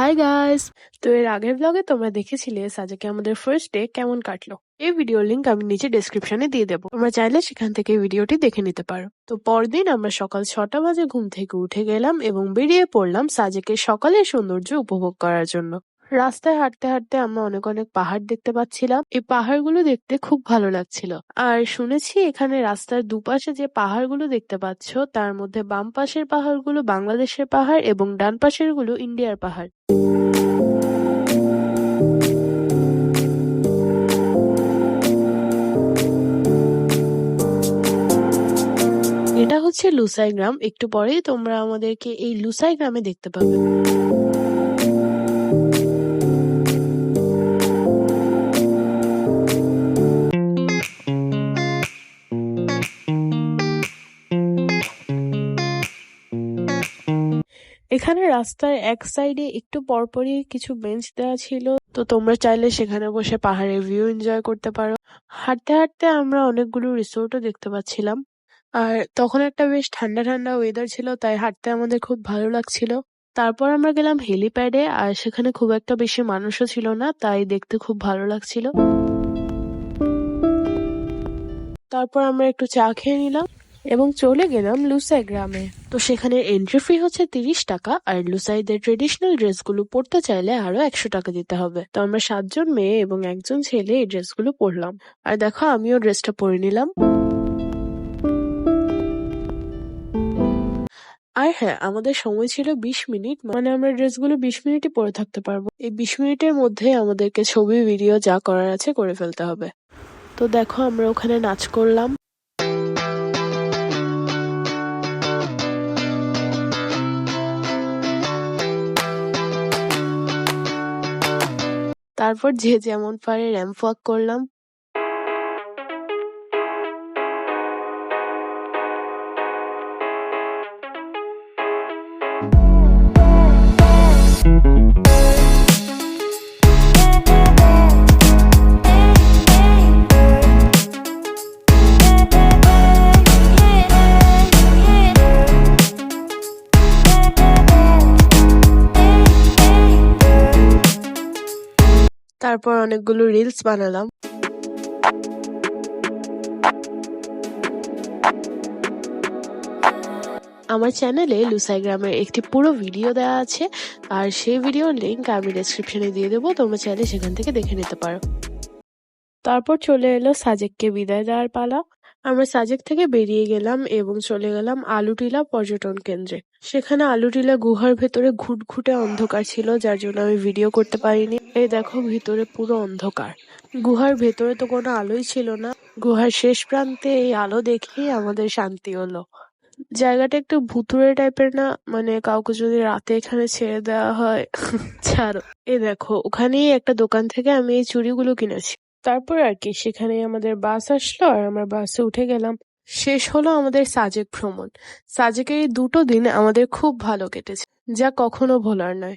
Hi guys তো এর আগের ব্লগে তোমরা দেখেছিলে সাজাকে আমাদের ফার্স্ট ডে কেমন কাটলো। এই ভিডিও লিঙ্ক আমি নিচে ডেসক্রিপশনে দিয়ে দেবো। তোমরা চাইলে সেখান থেকে ভিডিওটি দেখে নিতে পারো। তো পরদিন আমরা সকাল ছটা বাজে ঘুম থেকে উঠে গেলাম এবং বেরিয়ে পড়লাম সাজেকের সকালের সৌন্দর্য উপভোগ করার জন্য। রাস্তায় হাঁটতে হাঁটতে আমরা অনেক অনেক পাহাড় দেখতে পাচ্ছিলাম। এই পাহাড়গুলো দেখতে খুব ভালো লাগছিল। আর শুনেছি এখানে রাস্তার দুপাশে যে পাহাড়গুলো দেখতে পাচ্ছ, তার মধ্যে বাম পাশের পাহাড়গুলো বাংলাদেশের পাহাড় এবং ডান পাশেরগুলো ইন্ডিয়ার পাহাড়। এটা হচ্ছে লুসাই গ্রাম একটু পরেই তোমরা আমাদেরকে এই লুসাই গ্রামে দেখতে পাবে। এখানে রাস্তার এক সাইডে একটু পরপরই কিছু বেঞ্চ দেওয়া ছিল। তো তোমরা চাইলে সেখানে বসে পাহাড়ের ভিউ এনজয় করতে পারো। হাঁটতে হাঁটতে আমরা অনেকগুলো রিসোর্টও দেখতে পাচ্ছিলাম। আর তখন একটা বেশ ঠান্ডা ঠান্ডা ওয়েদার ছিল, তাই হাঁটতে আমাদের খুব ভালো লাগছিল। তারপর আমরা গেলাম হেলিপ্যাডে আর সেখানে খুব একটা বেশি মানুষও ছিল না, তাই দেখতে খুব ভালো লাগছিল। তারপর আমরা একটু চা খেয়ে নিলাম। এবং চলে গেলাম লুসাই গ্রামে। তো সেখানে এন্ট্রি ফি হচ্ছে তিরিশ টাকা, আর লুসাইদের ট্রেডিশনাল ড্রেসগুলো পরতে চাইলে আরও একশো টাকা দিতে হবে। তো আমরা সাতজন মেয়ে এবং একজন ছেলে এই ড্রেসগুলো পরলাম। আর দেখো, আমিও ড্রেসটা পরে নিলাম। আর হ্যাঁ আমাদের সময় ছিল বিশ মিনিট মানে আমরা ড্রেসগুলো বিশ মিনিটই পরে থাকতে পারব। এই বিশ মিনিটের মধ্যে আমাদেরকে ছবি, ভিডিও যা করার আছে করে ফেলতে হবে। তো দেখো, আমরা ওখানে নাচ করলাম। তারপর যে যেমন পারে র্যাম্প ওয়াক করলাম। তারপর অনেকগুলো রিলস বানালাম। আমার চ্যানেলে লুসাই গ্রামের একটি পুরো ভিডিও দেওয়া আছে। আর সেই ভিডিওর লিঙ্ক আমি ডেসক্রিপশনে দিয়ে দেবো। তোমরা চাইলে সেখান থেকে দেখে নিতে পারো। তারপর চলে এলো সাজেককে বিদায় দেওয়ার পালা। আমরা সাজেক থেকে বেরিয়ে গেলাম এবং চলে গেলাম আলুটিলা পর্যটন কেন্দ্রে। সেখানে আলুটিলা গুহার ভেতরে ঘুটঘুটে অন্ধকার ছিল, যার জন্য আমি ভিডিও করতে পারিনি। এই দেখো ভিতরে পুরো অন্ধকার। গুহার ভেতরে তো কোনো আলোই ছিল না। গুহার শেষ প্রান্তে এই আলো দেখেই আমাদের শান্তি হলো। জায়গাটা একটু ভুতুড়ে টাইপের না? মানে কাউকে যদি রাতে এখানে ছেড়ে দেওয়া হয়, ছাড়ো। এ দেখো, ওখানেই একটা দোকান থেকে আমি এই চুড়িগুলো কিনেছি। তারপর আর কি, সেখানে আমাদের বাস আসলো আর আমরা বাসে উঠে গেলাম। শেষ হলো আমাদের সাজেক ভ্রমণ। সাজেকের এই দুটো দিন আমাদের খুব ভালো কেটেছে, যা কখনো ভোলার নয়।